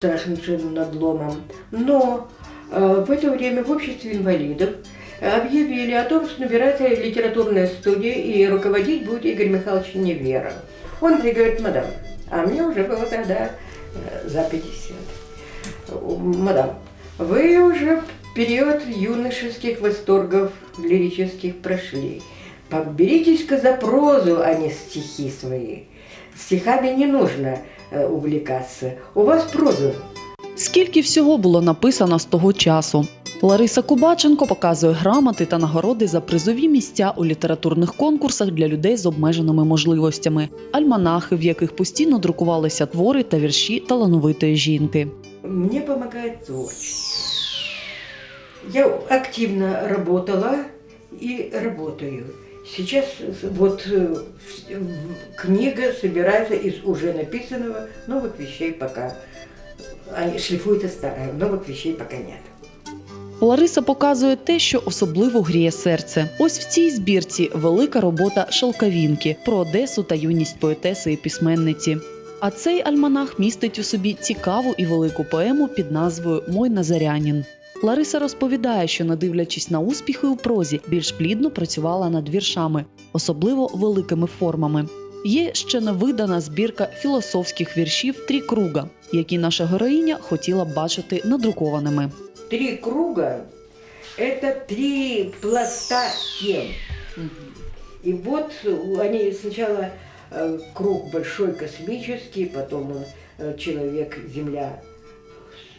страшнейшим надломом. Но э, в это время в обществе инвалидов объявили о том, что набирается литературная студия, и руководить будет Игорь Михайлович Неверов. Он мне говорит, мадам, а мне уже было тогда э, за 50. Мадам, вы уже период юношеских восторгов лирических прошли. Поберитесь-ка за прозу, а не стихи свои. Стихами не нужно э, увлекаться. У вас проза Скільки всього було написано з того часу? Лариса Кубаченко показує грамоти та нагороди за призові місця у літературних конкурсах для людей з обмеженими можливостями, альманахи, в яких постійно друкувалися твори та вірші талановитої жінки. Мне помогает творчество. Я активно работала и работаю. Сейчас вот э, в- в- книга собирается из уже написанного, новых вещей пока. Они шлифуется старое, новых вещей пока нет. Лариса показує те, що особливо гріє серце. Ось в цій збірці велика робота Шалкавінки про Одесу та юність поетеси і письменниці. А цей альманах містить у собі цікаву і велику поему під назвою Мой Назарянін. Лариса розповідає, що, не дивлячись на успіхи у прозі, більш плідно працювала над віршами, особливо великими формами. Є ще невидана збірка філософських віршів Трі Круга, які наша героїня хотіла б бачити надрукованими. Три круга – это три пласта тем. И вот они сначала э, круг большой космический, потом он э, человек, Земля,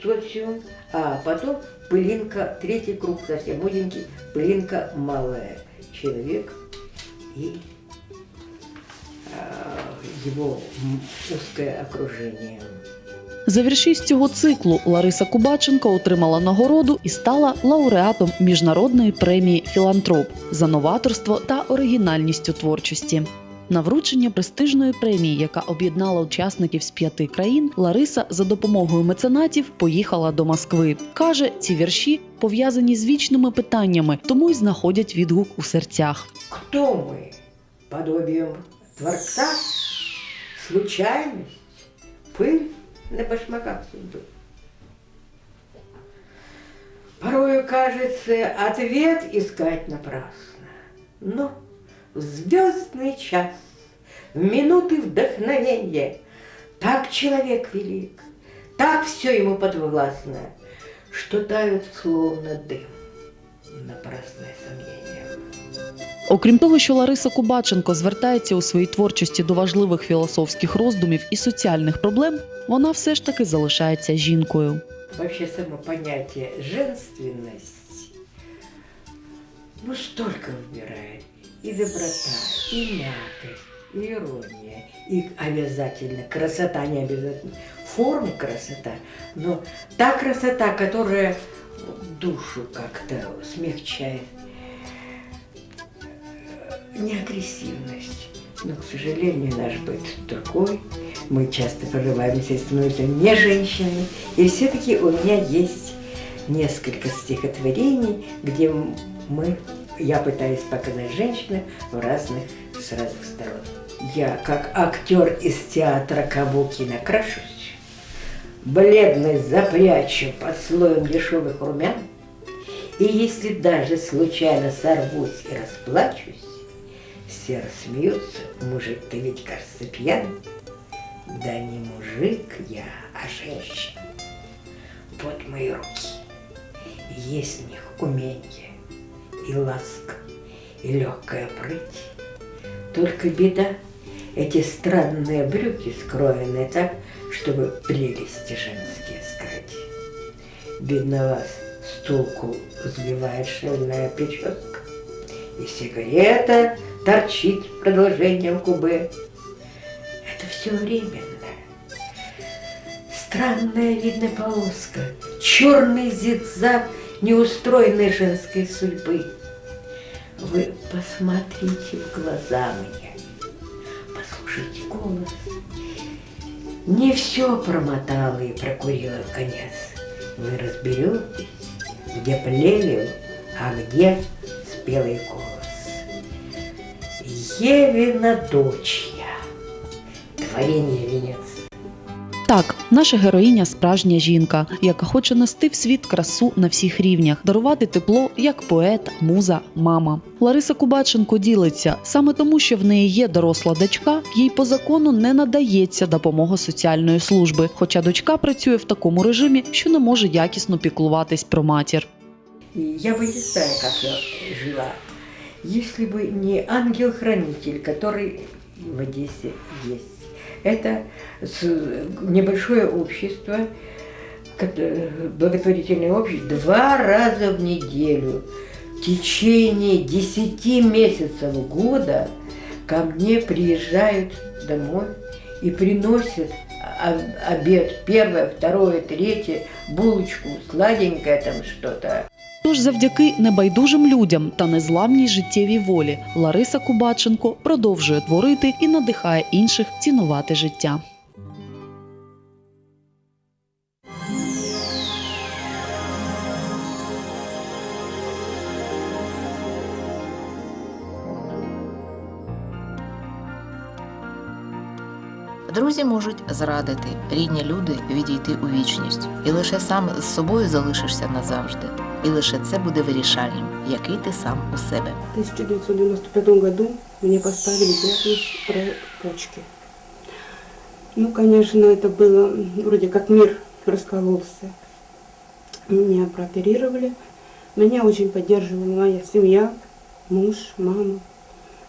социум, а потом пылинка, третий круг совсем узенький, пылинка малая, человек и э, его м, узкое окружение. За вірші з цього циклу Лариса Кубаченко отримала нагороду і стала лауреатом міжнародної премії Філантроп за новаторство та оригінальність у творчості. На вручення престижної премії, яка об'єднала учасників з п'яти країн, Лариса за допомогою меценатів поїхала до Москви. Каже, ці вірші пов'язані з вічними питаннями, тому й знаходять відгук у серцях. Кто мы? Подобием Творца? Случайность? Пыль на башмаках судьбы? Порою кажется, ответ искать напрасно. Но в звездный час, в минуты вдохновения, так человек велик, так все ему подвластно, что тают словно дым напрасное сомнение. Окрім того, що Лариса Кубаченко звертається у своїй творчості до важливих філософських роздумів і соціальних проблем, вона все ж таки залишається жінкою. Вообще само понятие женственность, ну столько выбирает. И доброта, и мягкость, и ирония, и обязательно красота, не обязательно. Форма красота, но та красота, которая душу как-то смягчает. Не агрессивность. Но, к сожалению, наш быт другой. Мы часто прорываемся и становимся не женщинами. И все-таки у меня есть несколько стихотворений, где мы, я пытаюсь показать женщину в разных, с разных сторон. Я, как актер из театра Кабуки, накрашусь, бледность запрячу под слоем дешевых румян, и если даже случайно сорвусь и расплачусь, все рассмеются, мужик, ты ведь, кажется, пьян. Да не мужик я, а женщина. Вот мои руки. Есть в них умение, и ласка, и легкая прыть. Только беда, эти странные брюки скроены так, чтобы прелести женские скрыть. Видно вас с толку сбивает шальная прическа, и сигарета торчит продолжением губы. Это все временно. Странная, видно, полоска, черный зигзаг неустроенной женской судьбы. Вы посмотрите в глаза мне, послушайте голос. Не все промотала и прокурила в конец. Вы разберетесь, где плевел, а где спелый голос. Евина дочь я, творение венец. Так, Наша героїня справжня жінка, яка хоче нести в світ красу на всіх рівнях, дарувати тепло як поет, муза, мама. Лариса Кубаченко ділиться саме тому, що в неї є доросла дочка, їй по закону не надається допомога соціальної служби. Хоча дочка працює в такому режимі, що не може якісно піклуватись про матір. И я бы не знаю, как я жила, если бы не ангел-хранитель, который в Одессе есть. Это небольшое общество, кото- благотворительное общество, два раза в неделю в течение 10 месяцев года ко мне приезжают домой и приносят обед, первое, второе, третье, булочку, сладенькое там что-то. Тож, завдяки небайдужим людям та незламній життєвій волі, Лариса Кубаченко продовжує творити і надихає інших цінувати життя. Друзі можуть зрадити, рідні люди відійти у вічність, і лише сам з собою залишишся назавжди. І лише це буде вирішальним, який ти сам у себе. В 1995 году мне поставили диагноз про почки. Ну, конечно, это было вроде как мир раскололся. Меня прооперировали. Меня очень поддерживала моя семья, муж, мама,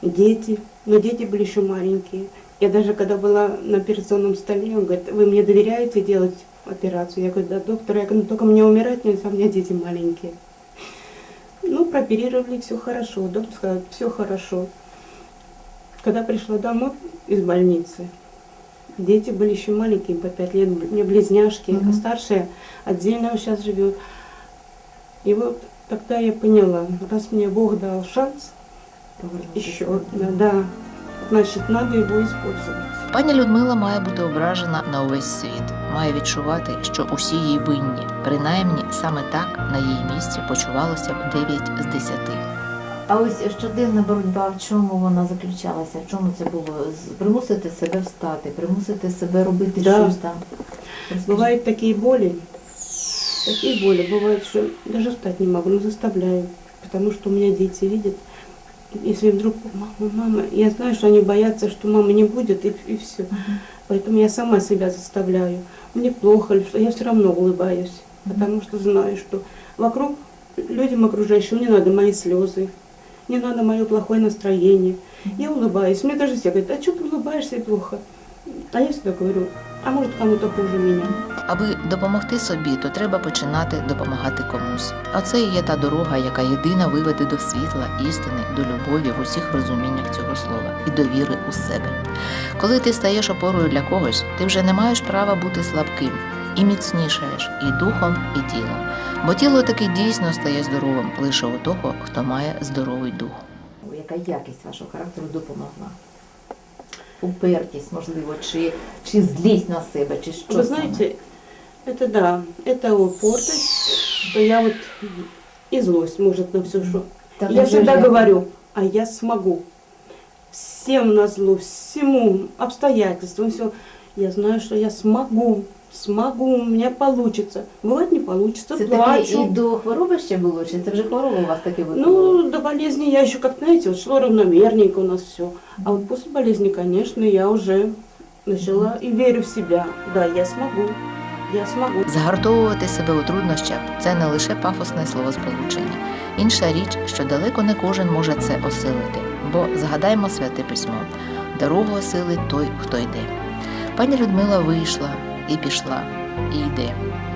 дети. Но дети были еще маленькие. Я даже когда была на операционном столе, он говорит, вы мне доверяете делать операцию? Я говорю, да, доктор, я говорю, ну, только мне умирать нельзя, у меня дети маленькие. Ну, прооперировали, все хорошо. Доктор сказал, все хорошо. Когда пришла домой из больницы, дети были еще маленькие, по пять лет, у меня близняшки, а старшая отдельно сейчас живет. И вот тогда я поняла, раз мне Бог дал шанс, еще, да, да, значит, надо его использовать. Пані Людмила має бути ображена на увесь світ, має відчувати, що усі їй винні. Принаймні, саме так на її місці почувалося б 9 з 10. А ось щоденна боротьба, в чому вона заключалася? В чому це було? Примусити себе встати, примусити себе робити Да. щось там. Бывают такие боли, такие боли, бывает, что даже встать не могу, но заставляю, потому что у меня дети видят Если вдруг мама, мама, я знаю, что они боятся, что мамы не будет, и, и все. Поэтому я сама себя заставляю. Мне плохо, или что я все равно улыбаюсь, потому что знаю, что вокруг людям окружающим не надо мои слезы, не надо мое плохое настроение. Я улыбаюсь. Мне даже все говорят, а что ты улыбаешься и плохо? А я всегда говорю, а может кому-то хуже меня. Аби допомогти собі, то треба починати допомагати комусь. А це і є та дорога, яка єдина виведе до світла, істини, до любові в усіх розуміннях цього слова і до віри у себе. Коли ти стаєш опорою для когось, ти вже не маєш права бути слабким і міцнішаєш і духом, і тілом. Бо тіло таки дійсно стає здоровим лише у того, хто має здоровий дух. Яка якість вашого характеру допомогла? Упертість, можливо, чи, чи злість на себе, чи що саме? знаете, это да, это упортость, что я вот и злость может на все, что. Та я ж- говорю, а я смогу. Всем на зло, всему, обстоятельствам, все. Я знаю, что я смогу, смогу, у меня получится. Бывает не получится, Це плачу. і до хвороби ще було, чи це вже хвороба у вас таке викликала? Ну, до болезни я еще, как знаете, вот шло равномерненько у нас все. А вот после болезни, конечно, я уже начала и верю в себя. Да, я смогу, я смогу. Загартовувати себе у труднощах це не лише пафосне словосполучення. Інша річ, що далеко не кожен може це осилити, бо згадаймо святе письмо дорогу осилить той, хто йде. Пані Людмила вийшла і пішла, і йде,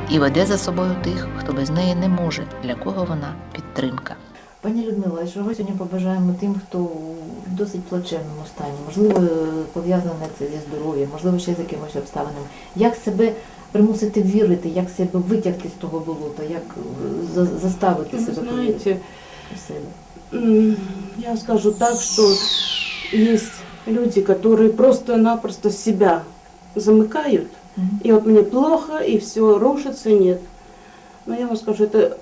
і веде за собою тих, хто без неї не може, для кого вона підтримка. Пані Людмила, а що ми сьогодні побажаємо тим, хто в досить плачевному стані, можливо, пов'язане це зі здоров'ям, можливо, ще з якимось обставинами. Як себе примусити вірити, як себе витягти з того болота, як е, за- заставити Вы себе повірити знаете, в себе? м, я скажу так, что есть люди, которые просто-напросто себя замыкают, Мгм. И вот мне плохо, и все рушится, нет. Но я вам скажу, это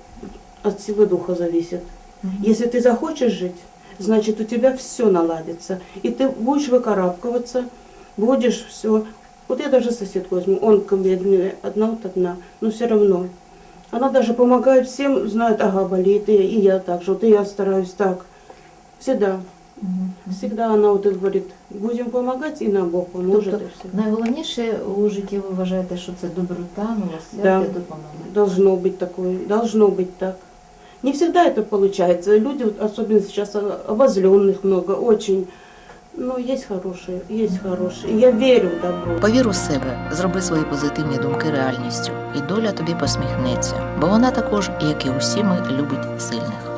от силы духа зависит. Если ты захочешь жить, значит у тебя все наладится. И ты будешь выкарабкиваться, будешь все. Вот я даже соседку возьму, он ко мне одна вот одна, но все равно. Она даже помогает всем, знает, ага, болит, и, и я так же, вот и я стараюсь так. Всегда, всегда она вот и говорит, будем помогать, и нам Бог поможет, Тобто и все. найголовніше у житті ви вважаєте, що це доброта, милосердя, Да. допомога. Должно быть такое, должно быть так. Не всегда это получается. Люди, вот особенно сейчас о- обозленных много, очень. Но есть хорошие, есть хорошие. И я верю в добро. Повір у себе, зроби свої позитивні думки реальністю, і доля тобі посміхнеться, бо вона також, як і усі ми, любить сильних.